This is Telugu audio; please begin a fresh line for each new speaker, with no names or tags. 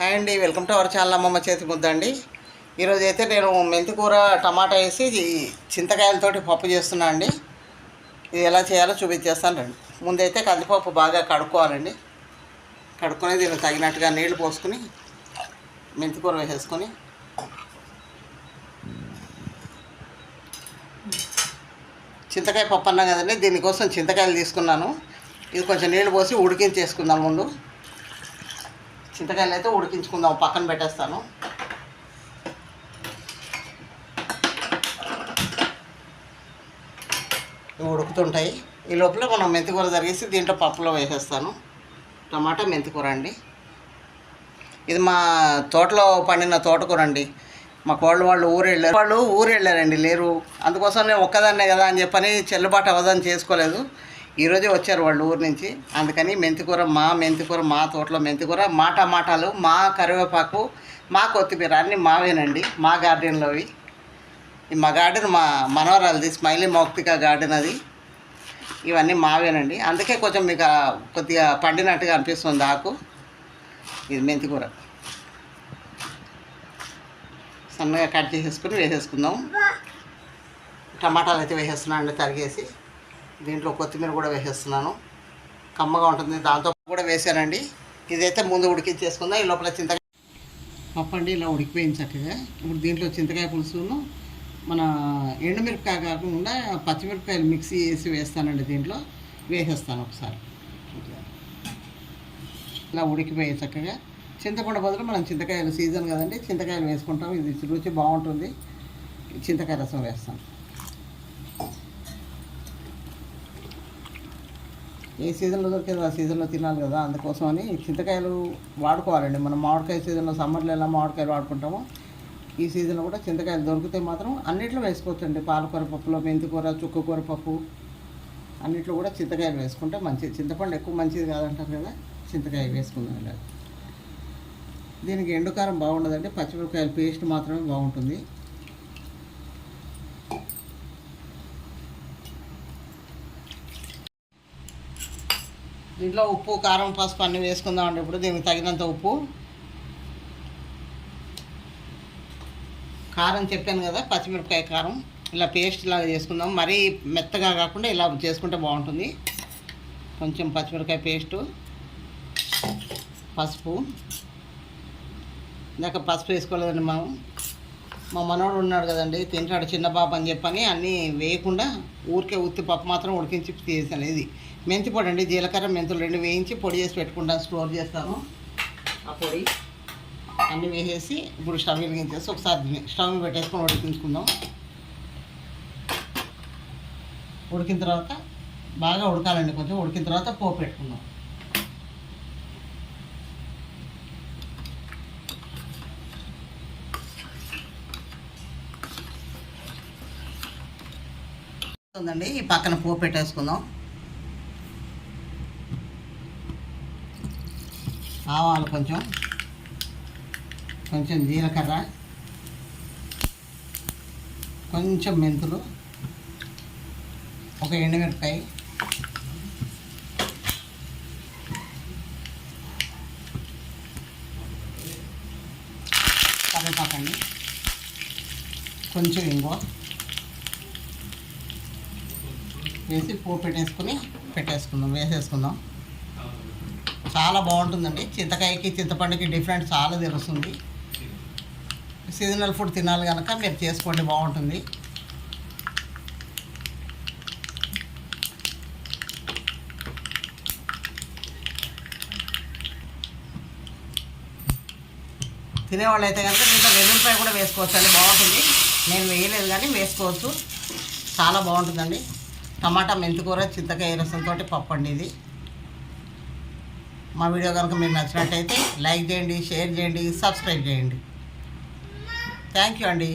హాయ్ అండి వెల్కమ్ టు అవర్ ఛానల్ అమ్మమ్మ చేతి ముద్ద అండి. ఈరోజు అయితే నేను మెంతికూర టమాటా వేసి చింతకాయలతో చింతకాయలతోటి పప్పు చేస్తున్నా అండి. ఇది ఎలా చేయాలో చూపించేస్తాను రండి. ముందైతే కందిపప్పు బాగా కడుక్కోవాలండి. కడుక్కొని దీనికి తగినట్టుగా నీళ్ళు పోసుకొని మెంతికూర వేసేసుకొని. చింతకాయ పప్పు అన్నాం కదండి దీనికోసం చింతకాయలు తీసుకున్నాను. ఇది కొంచెం నీళ్ళు పోసి ఉడికించేసుకుందాం ముందు. చింతకాయలు అయితే ఉడికించుకుందాం పక్కన పెట్టేస్తాను. ఇవి ఉడుకుతుంటాయి. ఈ లోపల మనం మెంతికూర జరిగేసి దీంట్లో పప్పులో వేసేస్తాను. టమాటా మెంతికూర అండి. ఇది మా తోటలో పండిన తోటకూర అండి. మా కోళ్ళ వాళ్ళు ఊరు వెళ్ళారు వాళ్ళు ఊరు వెళ్ళారండి లేరు. అందుకోసం నేను ఒక్కదాన్నే కదా అని చెప్పని చెల్లుబాటు అవ్వదని చేసుకోలేదు. ఈరోజే వచ్చారు వాళ్ళు ఊరు నుంచి. అందుకని మెంతికూర మా మెంతికూర మా తోటలో మెంతికూర మా టమాటాలు మా కరివేపాకు మా కొత్తిమీర అన్నీ మావేనండి మా గార్డెన్లోవి. మా గార్డెన్ మా మనవరాలది స్మైలీ మౌక్తిక గార్డెన్ అది. ఇవన్నీ మావేనండి. అందుకే కొంచెం మీకు కొద్దిగా పండినట్టుగా అనిపిస్తుంది ఆకు. ఇది మెంతికూర. సన్నగా కట్ చేసేసుకుని వేసేసుకుందాం. టమాటాలు అయితే వేసేస్తున్నాను అండి తరిగేసి. దీంట్లో కొత్తిమీర కూడా వేసేస్తున్నాను. కమ్మగా ఉంటుంది. దాంతో కూడా వేసానండి. ఇదైతే ముందు ఉడికించేసుకుందాం. ఈ లోపల చింతకాయ పప్పు అండి ఇలా ఉడికిపోయింది చక్కగా. ఇప్పుడు దీంట్లో చింతకాయ పులుసును మన ఎండుమిరపకాయ కాకుండా పచ్చిమిరపకాయలు మిక్సీ చేసి వేస్తానండి దీంట్లో. వేసేస్తాను ఒకసారి. ఇలా ఉడికిపోయాయి చక్కగా. చింతపండు బదులు మనం చింతకాయలు సీజన్ కదండి చింతకాయలు వేసుకుంటాం. ఇది రుచి బాగుంటుంది. చింతకాయ రసం వేస్తాం. ఏ సీజన్లో దొరికేది ఆ సీజన్లో తినాలి కదా అందుకోసమని చింతకాయలు వాడుకోవాలండి. మనం మామిడికాయ సీజన్లో సమ్మర్లో ఎలా మామిడికాయలు వాడుకుంటామో ఈ సీజన్లో కూడా చింతకాయలు దొరికితే మాత్రం అన్నిట్లో వేసుకోవచ్చండి. పాలకూర పప్పులో మెంతికూర చుక్కకూర పప్పు అన్నిట్లో కూడా చింతకాయలు వేసుకుంటే మంచిది. చింతపండు ఎక్కువ మంచిది కాదంటారు కదా చింతకాయ వేసుకుందాం దీనికి ఎండుకారం బాగుండదండి. పచ్చిమిరపకాయల పేస్ట్ మాత్రమే బాగుంటుంది. దీంట్లో ఉప్పు కారం పసుపు అన్నీ వేసుకుందామండి. ఇప్పుడు దీనికి తగినంత ఉప్పు. కారం చెప్పాను కదా పచ్చిమిరపకాయ కారం. ఇలా పేస్ట్ లాగా చేసుకుందాం. మరీ మెత్తగా కాకుండా ఇలా చేసుకుంటే బాగుంటుంది. కొంచెం పచ్చిమిరపకాయ పేస్టు పసుపు. ఇందాక పసుపు వేసుకోలేదండి మనం. మా మనోడు ఉన్నాడు కదండి తింటాడు చిన్న పాప అని చెప్పని అన్నీ వేయకుండా ఊరికే ఉత్తి పప్పు మాత్రం ఉడికించి తీసాను ఇది మెంతి పొడి అండి జీలకర్ర మెంతులు రెండు వేయించి పొడి చేసి పెట్టుకుంటాను స్టోర్ చేస్తాను. ఆ పొడి అన్నీ వేసేసి ఇప్పుడు స్టవ్ వెలిగించేసి ఒకసారి స్టవ్ పెట్టేసుకొని ఉడికించుకుందాం. ఉడికిన తర్వాత బాగా ఉడకాలండి కొంచెం ఉడికిన తర్వాత పోపు పెట్టుకుందాం. వస్తుందండి. ఈ పక్కన పోపు పెట్టేసుకుందాం. ఆవాలు కొంచెం కొంచెం జీలకర్ర కొంచెం మెంతులు ఒక ఎండుమిరపకాయ కరివేపాకండి కొంచెం ఇంకో వేసి పోపు పెట్టేసుకుని పెట్టేసుకుందాం వేసేసుకుందాం. చాలా బాగుంటుందండి. చింతకాయకి చింతపండుకి డిఫరెంట్ చాలా తెలుస్తుంది. సీజనల్ ఫుడ్ తినాలి కనుక మీరు చేసుకోండి బాగుంటుంది. తినేవాళ్ళు అయితే కనుక దీంట్లో వెల్లుల్లిపాయ కూడా వేసుకోవచ్చు అండి బాగుంటుంది. నేను వేయలేదు కానీ వేసుకోవచ్చు. చాలా బాగుంటుందండి. టమాటా మెంతికూర చింతకాయ రసంతో పప్పు అండి ఇది. మా వీడియో కనుక మీరు నచ్చినట్టయితే లైక్ చేయండి షేర్ చేయండి సబ్స్క్రైబ్ చేయండి. థ్యాంక్ యూ అండి.